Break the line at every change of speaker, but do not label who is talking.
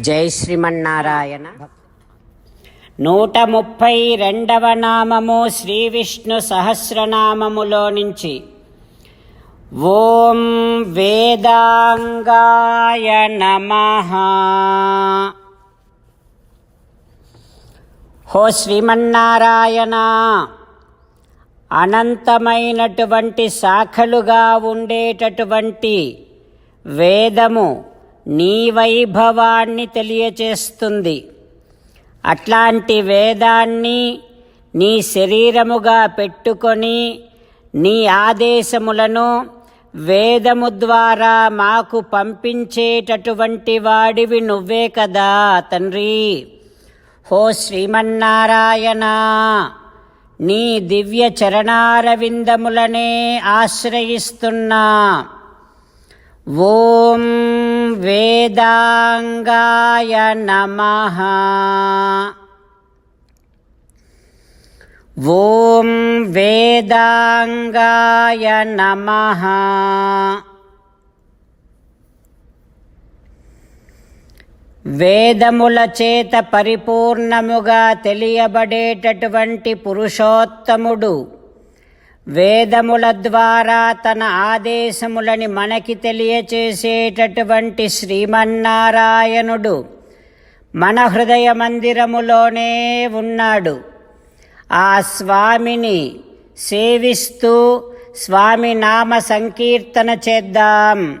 జై శ్రీమన్నారాయణ.
నూట ముప్పై రెండవ నామము శ్రీ విష్ణు సహస్రనామములో నుంచి ఓం వేదాంగాయ నమ. హో శ్రీమన్నారాయణ అనంతమైనటువంటి శాఖలుగా ఉండేటటువంటి వేదము నీ వైభవాన్ని తెలియచేస్తుంది. అట్లాంటి వేదాన్ని నీ శరీరముగా పెట్టుకొని నీ ఆదేశములను వేదము ద్వారా మాకు పంపించేటటువంటి వాడివి నువ్వే కదా తండ్రి. హో శ్రీమన్నారాయణ నీ దివ్య చరణారవిందములనే ఆశ్రయిస్తున్నా. ఓం వేదాంగాయ నమః. ఓం వేదాంగాయ నమః. వేదముల చేత పరిపూర్ణముగా తెలియబడేటటువంటి పురుషోత్తముడు వేదముల ద్వారా తన ఆదేశములని మనకి తెలియచేసేటటువంటి శ్రీమన్నారాయణుడు మన హృదయ మందిరములోనే ఉన్నాడు. ఆ స్వామిని సేవిస్తూ స్వామి నామ సంకీర్తన చేద్దాం.